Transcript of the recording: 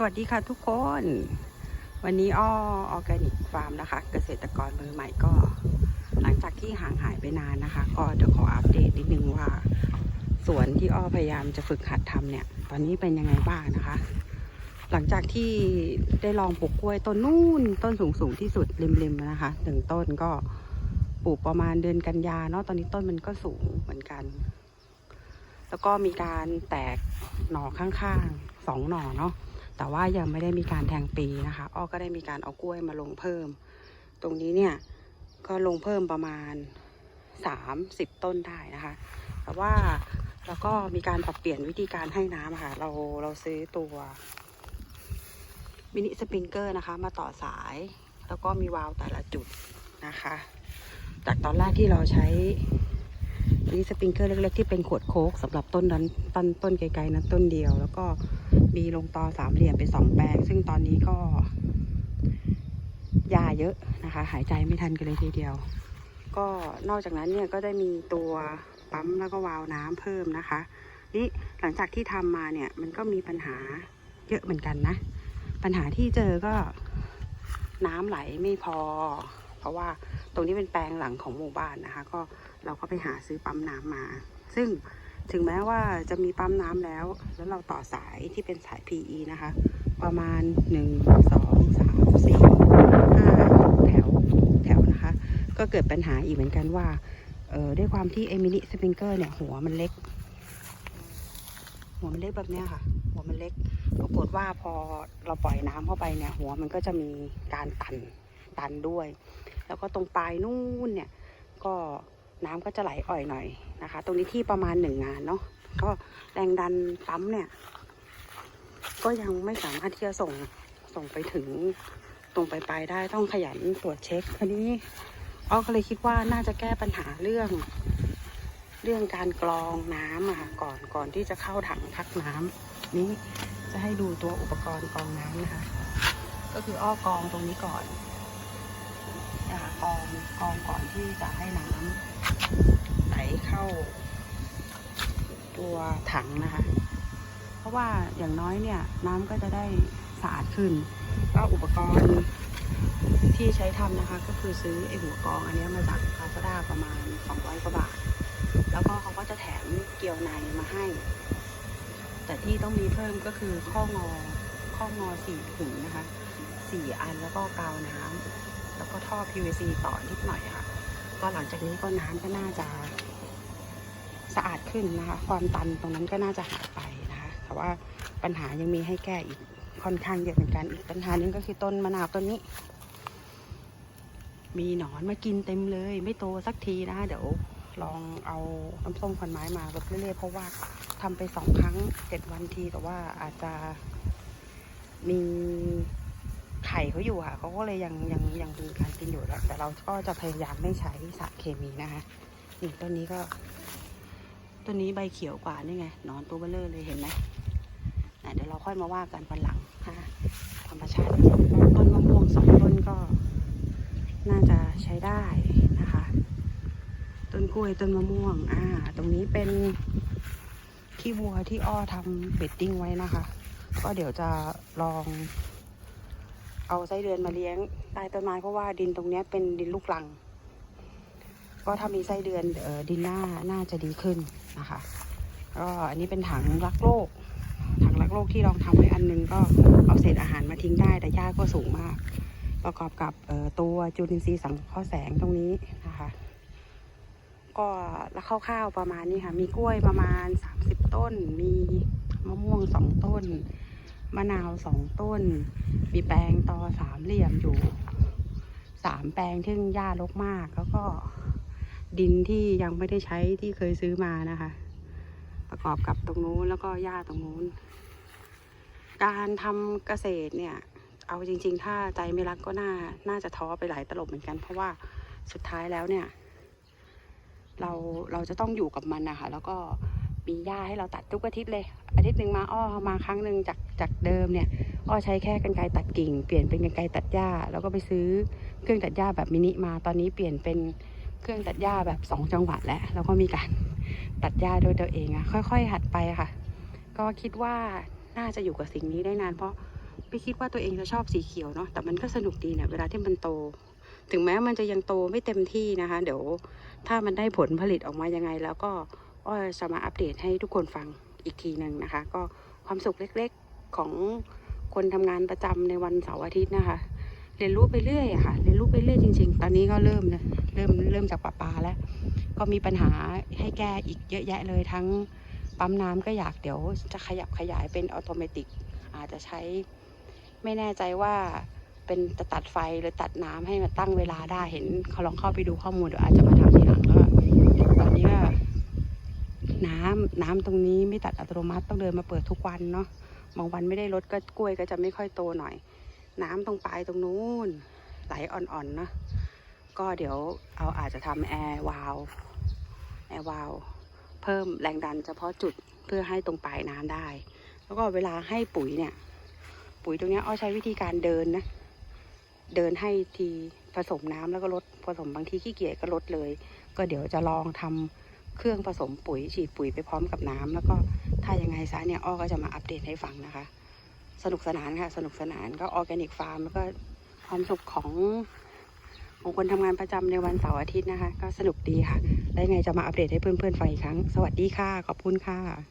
สวัสดีค่ะทุกคน วันนี้อ้อออร์แกนิกฟาร์มนะคะ เกษตรกรมือใหม่ก็ หลังจากที่ห่างหายไปนานนะคะ ก็จะขออัปเดตนิดนึงว่า สวนที่อ้อพยายามจะฝึกหัดทำเนี่ย ตอนนี้เป็นยังไงบ้างนะคะ หลังจากที่ได้ลองปลูกกล้วยต้นนู่นต้นสูงสูงที่สุดริมๆนะคะหนึ่งต้นก็ปลูกประมาณเดือนกันยาเนาะตอนนี้ต้นมันก็สูงเหมือนกัน แล้วก็มีการแตกหน่อข้างๆสองหน่อเนาะ แต่ว่ายังไม่ได้มีการแทงปีนะคะ อ้อก็ได้มีการเอากล้วยมาลงเพิ่ม ตรงนี้เนี่ยก็ลงเพิ่มประมาณ 30 ต้นได้นะคะ แต่ว่าเราก็มีการปรับเปลี่ยนวิธีการให้น้ำค่ะ เราเราซื้อตัวมินิสปริงเกอร์นะคะ มาต่อสาย แล้วก็มีวาล์วแต่ละจุดนะคะ จากตอนแรกที่เราใช้มินิสปริงเกอร์เล็กๆที่เป็นขวดโค้กสำหรับต้นนั้นต้นต้นไกลๆนั้นต้นเดียวแล้วก็ มีลงตอสามเหลี่ยมเป็นสองแปลง ซึ่งตอนนี้ก็ยาเยอะนะคะ หายใจไม่ทันกันเลยทีเดียว ก็นอกจากนั้นเนี่ยก็ได้มีตัวปั๊มแล้วก็วาล์วน้ำเพิ่มนะคะนี่หลังจากที่ทำมาเนี่ยมันก็มีปัญหาเยอะเหมือนกันนะ ปัญหาที่เจอก็น้ำไหลไม่พอ เพราะว่าตรงนี้เป็นแปลงหลังของหมู่บ้านนะคะ ก็เราก็ไปหาซื้อปั๊มน้ำมา ซึ่ง ถึงแม้ว่าจะมีปั๊มน้ำแล้ว แล้วเราต่อสายที่เป็นสาย PE นะคะ ประมาณ 1 2 3 4 5แถวแถวนะคะ ก็เกิดปัญหาอีกเหมือนกันว่าเออด้วยความที่ไอมินิสปริงเกอร์เนี่ย หัวมันเล็ก หัวมันเล็กแบบเนี้ยค่ะ หัวมันเล็ก ปรากฏว่าพอเราปล่อยน้ำเข้าไปเนี่ย หัวมันก็จะมีการตันตันด้วย แล้วก็ตรงปลายนู่นเนี่ย ก็ น้ำก็จะไหลอ่อยหน่อยนะคะ ตรงนี้ที่ประมาณหนึ่งงานเนาะก็แรงดันปั๊มเนี่ย ก็ยังไม่สามารถที่จะส่งส่งไปถึงตรงปลายได้ต้องขยันตรวจเช็คทีนี้อ้อก็เลยคิดว่าน่าจะแก้ปัญหาเรื่อง เรื่องการกรองน้ำอะค่ะก่อนก่อนที่จะเข้าถังพักน้ำนี้จะให้ดูตัวอุปกรณ์กรองน้ำนะคะ ก็คืออ้อกรองตรงนี้ก่อน นะคะกรองกรองก่อนที่จะให้น้ำไหลเข้า ตัวถังนะคะ เพราะว่าอย่างน้อยเนี่ยน้ำก็จะได้สะอาดขึ้น ก็อุปกรณ์ที่ใช้ทำนะคะ ก็คือซื้อไอหัวกรองอันนี้มาจากลาซาด้าประมาณ 200กว่าบาท แล้วก็เขาก็จะแถมเกลียวในมาให้ แต่ที่ต้องมีเพิ่มก็คือข้องอข้องอสี่ถุงนะคะสี่อันแล้วก็กาวน้ำ แล้วก็ท่อ PVC ต่อนิดหน่อยค่ะ ก็หลังจากนี้ก็น้ำก็น่าจะสะอาดขึ้นนะคะ ความตันตรงนั้นก็น่าจะหายไปนะคะ แต่ว่าปัญหายังมีให้แก้อีกค่อนข้างเยอะเหมือนกันอีกปัญหานึงก็คือต้นมะนาวต้นนี้ มีหนอนมากินเต็มเลย ไม่โตสักทีนะคะเดี๋ยวลองเอาน้ำส้มควันไม้มาลดเรื่อยๆเพราะว่าทำไปสองครั้งเจ็ดวันทีแต่ว่าอาจจะมี ไข่เขาอยู่ค่ะเขาก็เลยยังยังยังมีการกินอยู่แล้วแต่เราก็จะพยายามไม่ใช้สารเคมีนะคะนี่ต้นนี้ก็ต้นนี้ใบเขียวกว่านี่ไงนอนตัวเบลเลอร์เลยเห็นไหมเดี๋ยวเราค่อยมาว่ากันวันหลังนะคะธรรมชาติต้นมะม่วงสองต้นก็น่าจะใช้ได้นะคะ ต้นกล้วยต้นมะม่วงอ่าตรงนี้เป็นขี้วัวที่อ้อทำเบดดิ้งไว้นะคะ ก็เดี๋ยวจะลอง เอาไส้เดือนมาเลี้ยงใต้ต้นไม้เพราะว่าดินตรงนี้เป็นดินลูกรัง ก็ถ้ามีไส้เดือนออดินหน้าน่าจะดีขึ้นนะคะก็อันนี้เป็นถังรักโลก ถังรักโลกที่ลองทำไว้อันนึงก็เอาเศษอาหารมาทิ้งได้แต่หญ้าก็สูงมาก ประกอบกับออตัวจุลินทรีย์สังเคราะห์แสงตรงนี้นะคะ ก็แล้วคร่าวๆประมาณนี้ค่ะ มีกล้วยประมาณ 30 ต้น มีมะม่วงสองต้น มะนาวสองต้น มีแปลงตอสามเหลี่ยมอยู่สามแปลงที่หญ้ารกมากแล้วก็ดินที่ยังไม่ได้ใช้ที่เคยซื้อมานะคะ ประกอบกับตรงนู้นแล้วก็หญ้าตรงนู้น การทำเกษตรเนี่ย เอาจริง ๆ ถ้าใจไม่รักก็น่าน่าจะท้อไปหลายตลบเหมือนกัน เพราะว่าสุดท้ายแล้วเนี่ย เราเราจะต้องอยู่กับมันนะคะแล้วก็ มีหญ้าให้เราตัดทุกอาทิตย์เลย อาทิตย์หนึ่งมาอ้อมาครั้งหนึ่งจากจากเดิมเนี่ยอ้อใช้แค่กันไกรตัดกิ่ง เปลี่ยนเป็นกันไกรตัดหญ้า แล้วก็ไปซื้อเครื่องตัดหญ้าแบบมินิมาตอนนี้เปลี่ยนเป็นเครื่องตัดหญ้าแบบสองจังหวัดแล้วแล้วก็มีการตัดหญ้าโดยตัวเองอะค่อย ๆ หัดไปค่ะ ก็คิดว่าน่าจะอยู่กับสิ่งนี้ได้นาน เพราะไม่คิดว่าตัวเองจะชอบสีเขียวเนาะแต่มันก็สนุกดีเนี่ยเวลาที่มันโต ถึงแม้มันจะยังโตไม่เต็มที่นะคะ เดี๋ยวถ้ามันได้ผลผลิตออกมายังไงแล้วก็ อ้อยจะมาอัปเดตให้ทุกคนฟังอีกทีหนึ่งนะคะ ก็ความสุขเล็กๆของคนทำงานประจำในวันเสาร์อาทิตย์นะคะ เรียนรู้ไปเรื่อยอะค่ะ เรียนรู้ไปเรื่อยจริง ๆ ตอนนี้ก็เริ่มนะเริ่มเริ่มจากปลาปลาแล้ว ก็มีปัญหาให้แก้อีกเยอะแยะเลยทั้งปั๊มน้ำก็อยากเดี๋ยวจะขยับขยายเป็นออโตเมติอาจจะใช้ไม่แน่ใจว่าเป็นจะตัดไฟหรือตัดน้ำให้มันตั้งเวลาได้เห็นเขาลองเข้าไปดูข้อมูลเดี๋ยวอาจจะมาทำทีหลังแล้วตอนนี้ก็ น้ำน้ำตรงนี้ไม่ตัดอัตโนมัติต้องเดินมาเปิดทุกวันเนาะบางวันไม่ได้ลดก็กล้วยก็จะไม่ค่อยโตหน่อย น้ำตรงปลายตรงนู้นไหลอ่อนๆเนาะก็เดี๋ยวเอาอาจจะทำแอร์วาลแอร์วาลเพิ่มแรงดันเฉพาะจุดเพื่อให้ตรงปลายน้ำได้ แล้วก็เวลาให้ปุ๋ยเนี่ย ปุ๋ยตรงเนี้ยอ้อใช้วิธีการเดินนะ เดินให้ทีผสมน้ำแล้วก็ลดผสมบางทีขี้เกียจก็ลดเลย ก็เดี๋ยวจะลองทำ เครื่องผสมปุ๋ยฉีดปุ๋ยไปพร้อมกับน้ำแล้วก็ถ้ายังไงซะเนี่ยอ้อก็จะมาอัปเดตให้ฟังนะคะ สนุกสนานค่ะ สนุกสนานก็ออร์แกนิกฟาร์มแล้วก็ความสุขของของคนทำงานประจำในวันเสาร์อาทิตย์นะคะ ก็สนุกดีค่ะแล้วไงจะมาอัปเดตให้เพื่อนๆฟังอีกครั้ง สวัสดีค่ะ ขอบคุณค่ะ